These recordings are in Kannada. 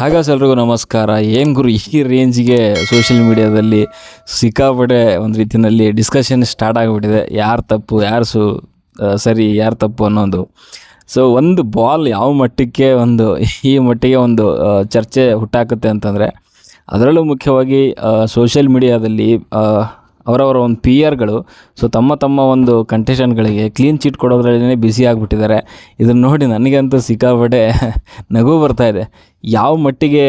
ಹಾಗಾಸ್ ಎಲ್ರಿಗೂ ನಮಸ್ಕಾರ. ಏನು ಗುರು, ಈ ರೇಂಜಿಗೆ ಸೋಷಿಯಲ್ ಮೀಡಿಯಾದಲ್ಲಿ ಸಿಕ್ಕಾಪಟ್ಟೆ ಒಂದು ರೀತಿಯಲ್ಲಿ ಡಿಸ್ಕಷನ್ ಸ್ಟಾರ್ಟ್ ಆಗಿಬಿಟ್ಟಿದೆ. ಯಾರು ತಪ್ಪು, ಯಾರು ಸು ಸರಿ, ಯಾರು ತಪ್ಪು ಅನ್ನೋದು. ಸೊ ಒಂದು ಬಾಲ್ ಯಾವ ಮಟ್ಟಕ್ಕೆ ಒಂದು, ಈ ಮಟ್ಟಿಗೆ ಒಂದು ಚರ್ಚೆ ಹುಟ್ಟಾಕುತ್ತೆ ಅಂತಂದರೆ, ಅದರಲ್ಲೂ ಮುಖ್ಯವಾಗಿ ಸೋಷಿಯಲ್ ಮೀಡಿಯಾದಲ್ಲಿ ಅವರವರ ಒಂದು ಪಿ ಆರ್ಗಳು ಸೊ ತಮ್ಮ ತಮ್ಮ ಒಂದು ಕಂಟೆಷನ್ಗಳಿಗೆ ಕ್ಲೀನ್ ಚೀಟ್ ಕೊಡೋದ್ರಲ್ಲೇ ಬ್ಯುಸಿ ಆಗಿಬಿಟ್ಟಿದ್ದಾರೆ. ಇದನ್ನು ನೋಡಿ ನನಗಂತೂ ಸಿಕ್ಕಾಪಟ್ಟೆ ನಗು ಬರ್ತಾ ಇದೆ. ಯಾವ ಮಟ್ಟಿಗೆ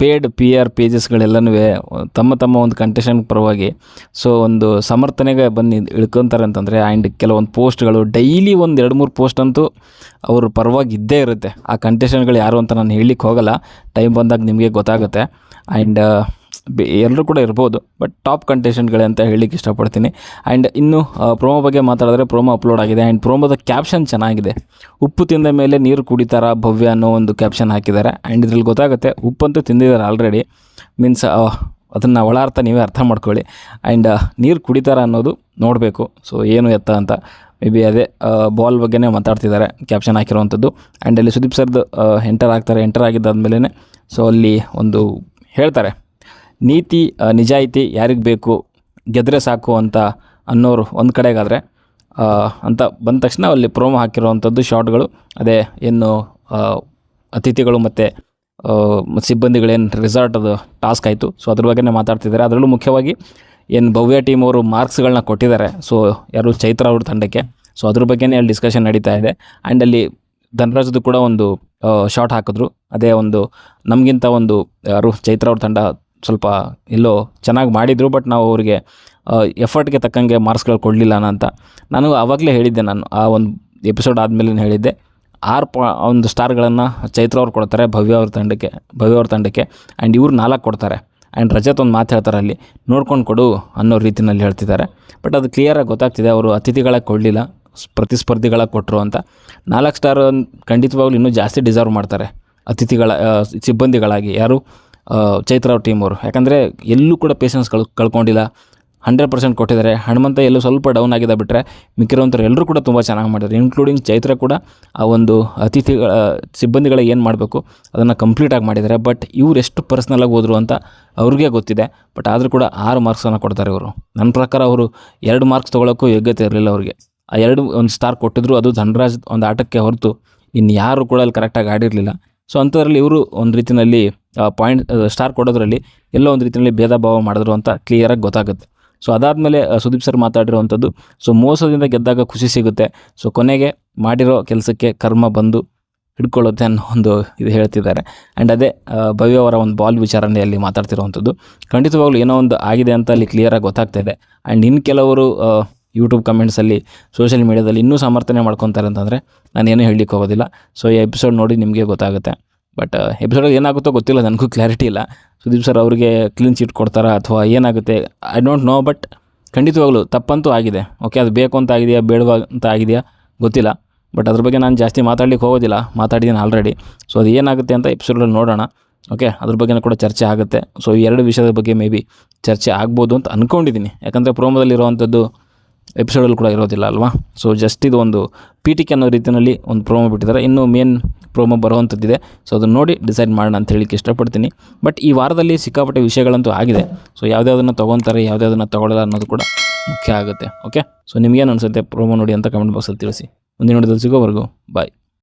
ಪೇಡ್ ಪಿ ಆರ್ ಪೇಜಸ್ಗಳೆಲ್ಲನೂ ತಮ್ಮ ತಮ್ಮ ಒಂದು ಕಂಟೆಷನ್ ಪರವಾಗಿ ಸೊ ಒಂದು ಸಮರ್ಥನೆಗೆ ಬಂದು ಇಳ್ಕೊತಾರೆ ಅಂತಂದರೆ ಆ್ಯಂಡ್ ಕೆಲವೊಂದು ಪೋಸ್ಟ್ಗಳು ಡೈಲಿ ಒಂದು ಎರಡು ಮೂರು ಪೋಸ್ಟ್ ಅಂತೂ ಅವರು ಪರವಾಗಿ ಇದ್ದೇ ಇರುತ್ತೆ. ಆ ಕಂಟೆಷನ್ಗಳು ಯಾರು ಅಂತ ನಾನು ಹೇಳಲಿಕ್ಕೆ ಹೋಗಲ್ಲ. ಟೈಮ್ ಬಂದಾಗ ನಿಮಗೆ ಗೊತ್ತಾಗುತ್ತೆ. ಆ್ಯಂಡ್ ಎಲ್ಲರೂ ಕೂಡ ಇರ್ಬೋದು ಬಟ್ ಟಾಪ್ ಕಂಟೆಸ್ಟೆಂಟ್ಗಳೇ ಅಂತ ಹೇಳಲಿಕ್ಕೆ ಇಷ್ಟಪಡ್ತೀನಿ. ಆ್ಯಂಡ್ ಇನ್ನು ಪ್ರೋಮೋ ಬಗ್ಗೆ ಮಾತಾಡಿದ್ರೆ ಪ್ರೋಮೋ ಅಪ್ಲೋಡ್ ಆಗಿದೆ. ಆ್ಯಂಡ್ ಪ್ರೋಮೋದ ಕ್ಯಾಪ್ಷನ್ ಚೆನ್ನಾಗಿದೆ. ಉಪ್ಪು ತಿಂದ ಮೇಲೆ ನೀರು ಕುಡಿತಾರ ಭವ್ಯ ಅನ್ನೋ ಒಂದು ಕ್ಯಾಪ್ಷನ್ ಹಾಕಿದ್ದಾರೆ. ಆ್ಯಂಡ್ ಇದ್ರಲ್ಲಿ ಗೊತ್ತಾಗುತ್ತೆ, ಉಪ್ಪಂತೂ ತಿಂದಿದ್ದಾರೆ ಆಲ್ರೆಡಿ ಮೀನ್ಸ್ ಅದನ್ನು ಒಳಾರ್ಥ ನೀವೇ ಅರ್ಥ ಮಾಡ್ಕೊಳ್ಳಿ. ಆ್ಯಂಡ್ ನೀರು ಕುಡಿತಾರ ಅನ್ನೋದು ನೋಡಬೇಕು. ಸೊ ಏನು ಎತ್ತ ಅಂತ. ಮೇ ಬಿ ಅದೇ ಬಾಲ್ ಬಗ್ಗೆನೇ ಮಾತಾಡ್ತಿದ್ದಾರೆ ಕ್ಯಾಪ್ಷನ್ ಹಾಕಿರುವಂಥದ್ದು. ಆ್ಯಂಡ್ ಅಲ್ಲಿ ಸುದೀಪ್ ಸರ್ದು ಎಂಟರ್ ಆಗ್ತಾರೆ. ಎಂಟರ್ ಆಗಿದ್ದಾದಮೇಲೆ ಸೊ ಅಲ್ಲಿ ಒಂದು ಹೇಳ್ತಾರೆ. ನೀತಿ ನಿಜಾಯಿತಿ ಯಾರಿಗೆ ಬೇಕು, ಗೆದ್ರೆ ಸಾಕು ಅಂತ ಅನ್ನೋರು ಒಂದು ಕಡೆಗಾದರೆ ಅಂತ ಬಂದ ತಕ್ಷಣ ಅಲ್ಲಿ ಪ್ರೋಮೋ ಹಾಕಿರುವಂಥದ್ದು ಶಾರ್ಟ್ಗಳು ಅದೇ ಏನು ಅತಿಥಿಗಳು ಮತ್ತು ಸಿಬ್ಬಂದಿಗಳೇನು ಅದು ಟಾಸ್ಕ್ ಆಯಿತು. ಸೊ ಅದ್ರ ಬಗ್ಗೆನೇ ಮಾತಾಡ್ತಿದ್ದಾರೆ. ಅದರಲ್ಲೂ ಮುಖ್ಯವಾಗಿ ಏನು ಭವ್ಯ ಟೀಮ್ ಅವರು ಮಾರ್ಕ್ಸ್ಗಳನ್ನ ಕೊಟ್ಟಿದ್ದಾರೆ. ಸೊ ಯಾರು ಚೈತ್ರ ಅವ್ರ ತಂಡಕ್ಕೆ. ಸೊ ಅದ್ರ ಬಗ್ಗೆನೇ ಅಲ್ಲಿ ಡಿಸ್ಕಷನ್ ನಡೀತಾ ಇದೆ. ಆ್ಯಂಡ್ ಅಲ್ಲಿ ಧನರಾಜ್ದು ಕೂಡ ಒಂದು ಶಾರ್ಟ್ ಹಾಕಿದ್ರು. ಅದೇ ಒಂದು ನಮಗಿಂತ ಒಂದು, ಯಾರು ಚೈತ್ರ ಅವ್ರ ತಂಡ ಸ್ವಲ್ಪ ಎಲ್ಲೋ ಚೆನ್ನಾಗಿ ಮಾಡಿದರು ಬಟ್ ನಾವು ಅವರಿಗೆ ಎಫರ್ಟ್ಗೆ ತಕ್ಕಂಗೆ ಮಾರ್ಕ್ಸ್ಗಳು ಕೊಡಲಿಲ್ಲ ಅಂತ. ನಾನು ಆವಾಗಲೇ ಹೇಳಿದ್ದೆ ನಾನು, ಆ ಒಂದು ಎಪಿಸೋಡ್ ಆದಮೇಲೆ ಹೇಳಿದ್ದೆ. ಆರು ಪ, ಒಂದು ಸ್ಟಾರ್ಗಳನ್ನು ಚೈತ್ರ ಅವ್ರು ಕೊಡ್ತಾರೆ, ಭವ್ಯ ಅವ್ರ ತಂಡಕ್ಕೆ, ಭವ್ಯ ಅವ್ರ ತಂಡಕ್ಕೆ ಆ್ಯಂಡ್ ಇವ್ರು ನಾಲ್ಕು ಕೊಡ್ತಾರೆ. ಆ್ಯಂಡ್ ರಜತ್ ಒಂದು ಮಾತು ಹೇಳ್ತಾರೆ ಅಲ್ಲಿ, ನೋಡ್ಕೊಂಡು ಕೊಡು ಅನ್ನೋ ರೀತಿನಲ್ಲಿ ಹೇಳ್ತಿದ್ದಾರೆ. ಬಟ್ ಅದು ಕ್ಲಿಯರಾಗಿ ಗೊತ್ತಾಗ್ತಿದೆ, ಅವರು ಅತಿಥಿಗಳಾಗಿ ಕೊಡಲಿಲ್ಲ ಪ್ರತಿಸ್ಪರ್ಧಿಗಳಾಗಿ ಕೊಟ್ಟರು ಅಂತ. ನಾಲ್ಕು ಸ್ಟಾರ್ ಖಂಡಿತವಾಗ್ಲೂ ಇನ್ನೂ ಜಾಸ್ತಿ ಡಿಸರ್ವ್ ಮಾಡ್ತಾರೆ. ಅತಿಥಿಗಳ ಸಿಬ್ಬಂದಿಗಳಾಗಿ, ಯಾರು ಆ, ಚೈತ್ರ ಅವ್ರ ಟೀಮ್ ಅವರು. ಯಾಕಂದರೆ ಎಲ್ಲೂ ಕೂಡ ಪೇಷನ್ಸ್ ಕಳ್ ಕಳ್ಕೊಂಡಿಲ್ಲ. ಹಂಡ್ರೆಡ್ ಪರ್ಸೆಂಟ್ ಕೊಟ್ಟಿದ್ದಾರೆ. ಹನುಮಂತ ಎಲ್ಲೂ ಸ್ವಲ್ಪ ಡೌನ್ ಆಗಿದೆ ಬಿಟ್ಟರೆ ಮಿಕ್ಕಿರೋಂಥವ್ರು ಎಲ್ಲರೂ ಕೂಡ ತುಂಬ ಚೆನ್ನಾಗಿ ಮಾಡಿದ್ದಾರೆ ಇನ್ಕ್ಲೂಡಿಂಗ್ ಚೈತ್ರ ಕೂಡ ಆ ಒಂದು ಅತಿಥಿಗಳ ಸಿಬ್ಬಂದಿಗಳಿಗೆ ಏನು ಮಾಡಬೇಕು ಅದನ್ನು ಕಂಪ್ಲೀಟಾಗಿ ಮಾಡಿದ್ದಾರೆ. ಬಟ್ ಇವ್ರು ಎಷ್ಟು ಪರ್ಸ್ನಲಾಗಿ ಹೋದರು ಅಂತ ಅವ್ರಿಗೆ ಗೊತ್ತಿದೆ. ಬಟ್ ಆದರೂ ಕೂಡ ಆರು ಮಾರ್ಕ್ಸನ್ನು ಕೊಡ್ತಾರೆ ಇವರು. ನನ್ನ ಪ್ರಕಾರ ಅವರು ಎರಡು ಮಾರ್ಕ್ಸ್ ತೊಗೊಳಕ್ಕೂ ಯೋಗ್ಯತೆ ಇರಲಿಲ್ಲ ಅವರಿಗೆ. ಆ ಎರಡು ಒಂದು ಸ್ಟಾರ್ ಕೊಟ್ಟಿದ್ರು ಅದು ಧನರಾಜ್ ಒಂದು ಆಟಕ್ಕೆ ಹೊರತು ಇನ್ನು ಯಾರು ಕೂಡ ಅಲ್ಲಿ ಕರೆಕ್ಟಾಗಿ ಆಡಿರಲಿಲ್ಲ. ಸೊ ಅಂಥದ್ರಲ್ಲಿ ಇವರು ಒಂದು ರೀತಿಯಲ್ಲಿ ಪಾಯಿಂಟ್ ಸ್ಟಾರ್ ಕೊಡೋದ್ರಲ್ಲಿ ಎಲ್ಲೋ ಒಂದು ರೀತಿಯಲ್ಲಿ ಭೇದ ಭಾವ ಮಾಡಿದ್ರು ಅಂತ ಕ್ಲಿಯರಾಗಿ ಗೊತ್ತಾಗುತ್ತೆ. ಸೊ ಅದಾದಮೇಲೆ ಸುದೀಪ್ ಸರ್ ಮಾತಾಡಿರುವಂಥದ್ದು ಸೊ ಮೋಸದಿಂದ ಗೆದ್ದಾಗ ಖುಷಿ ಸಿಗುತ್ತೆ. ಸೊ ಕೊನೆಗೆ ಮಾಡಿರೋ ಕೆಲಸಕ್ಕೆ ಕರ್ಮ ಬಂದು ಹಿಡ್ಕೊಳ್ಳುತ್ತೆ ಅನ್ನೋ ಒಂದು ಇದು ಹೇಳ್ತಿದ್ದಾರೆ. ಆ್ಯಂಡ್ ಅದೇ ಭವ್ಯ ಅವರ ಒಂದು ಬಾಲ್ ವಿಚಾರಣೆಯಲ್ಲಿ ಮಾತಾಡ್ತಿರುವಂಥದ್ದು. ಖಂಡಿತವಾಗ್ಲೂ ಏನೋ ಒಂದು ಆಗಿದೆ ಅಂತ ಅಲ್ಲಿ ಕ್ಲಿಯರಾಗಿ ಗೊತ್ತಾಗ್ತಾ ಇದೆ. ಆ್ಯಂಡ್ ಇನ್ನು ಕೆಲವರು ಯೂಟ್ಯೂಬ್ ಕಮೆಂಟ್ಸಲ್ಲಿ ಸೋಷಿಯಲ್ ಮೀಡ್ಯಾದಲ್ಲಿ ಇನ್ನೂ ಸಮರ್ಥನೆ ಮಾಡ್ಕೊತಾರೆ ಅಂತಂದರೆ ನಾನೇನು ಹೇಳಲಿಕ್ಕೆ ಹೋಗೋದಿಲ್ಲ. ಸೊ ಈ ಎಪಿಸೋಡ್ ನೋಡಿ ನಿಮಗೆ ಗೊತ್ತಾಗುತ್ತೆ. ಬಟ್ ಎಪಿಸೋಡಲ್ಲಿ ಏನಾಗುತ್ತೋ ಗೊತ್ತಿಲ್ಲ, ನನಗೂ ಕ್ಲಾರಿಟಿ ಇಲ್ಲ. ಸುದೀಪ್ ಸರ್ ಅವರಿಗೆ ಕ್ಲೀನ್ ಚೀಟ್ ಕೊಡ್ತಾರಾ ಅಥವಾ ಏನಾಗುತ್ತೆ? ಐ ಡೋಂಟ್ ನೋ ಬಟ್ ಖಂಡಿತವಾಗ್ಲೂ ತಪ್ಪಂತೂ ಆಗಿದೆ. ಓಕೆ ಅದು ಬೇಕು ಅಂತ ಆಗಿದೆಯಾ, ಬೇಡವಾ ಅಂತ ಆಗಿದೆಯಾ, ಗೊತ್ತಿಲ್ಲ. ಬಟ್ ಅದ್ರ ಬಗ್ಗೆ ನಾನು ಜಾಸ್ತಿ ಮಾತಾಡ್ಲಿಕ್ಕೆ ಹೋಗೋದಿಲ್ಲ. ಮಾತಾಡಿದ್ದೀನಿ ಆಲ್ರೆಡಿ ಸೊ ಅದು ಏನಾಗುತ್ತೆ ಅಂತ ಎಪಿಸೋಡಲ್ಲಿ ನೋಡೋಣ. ಓಕೆ ಅದ್ರ ಬಗ್ಗೆನೂ ಕೂಡ ಚರ್ಚೆ ಆಗುತ್ತೆ. ಸೊ ಈ ಎರಡು ವಿಷಯದ ಬಗ್ಗೆ ಮೇ ಬಿ ಚರ್ಚೆ ಆಗ್ಬೋದು ಅಂತ ಅಂದ್ಕೊಂಡಿದ್ದೀನಿ ಯಾಕಂದರೆ ಪ್ರೋಮೋದಲ್ಲಿರುವಂಥದ್ದು ಎಪಿಸೋಡಲ್ಲಿ ಕೂಡ ಇರೋದಿಲ್ಲ ಅಲ್ವಾ? ಸೊ ಜಸ್ಟ್ ಇದು ಒಂದು ಪಿ ಟಿ ಕೆ ಅನ್ನೋ ರೀತಿಯಲ್ಲಿ ಒಂದು ಪ್ರೋಮೋ ಬಿಟ್ಟಿದ್ದಾರೆ. ಇನ್ನು ಮೇನ್ ಪ್ರೋಮೋ ಬರುವಂಥದ್ದಿದೆ. ಸೊ ಅದನ್ನು ನೋಡಿ ಡಿಸೈಡ್ ಮಾಡೋಣ ಅಂತ ಹೇಳಿಕ್ಕೆ ಇಷ್ಟಪಡ್ತೀನಿ. ಬಟ್ ಈ ವಾರದಲ್ಲಿ ಸಿಕ್ಕಾಪಟ್ಟೆ ವಿಷಯಗಳಂತೂ ಆಗಿದೆ. ಸೊ ಯಾವುದ್ಯಾವುದನ್ನು ತೊಗೊತಾರೆ, ಯಾವುದ್ಯಾವುದನ್ನು ತೊಗೊಳ್ಳಲ್ಲ ಅನ್ನೋದು ಕೂಡ ಮುಖ್ಯ ಆಗುತ್ತೆ. ಓಕೆ ಸೊ ನಿಮಗೇನು ಅನಿಸುತ್ತೆ? ಪ್ರೋಮೋ ನೋಡಿ ಅಂತ ಕಮೆಂಟ್ ಬಾಕ್ಸಲ್ಲಿ ತಿಳಿಸಿ. ಮುಂದಿನ ನೋಡಿದಲ್ಲಿ ಸಿಗೋವರೆಗೂ ಬಾಯ್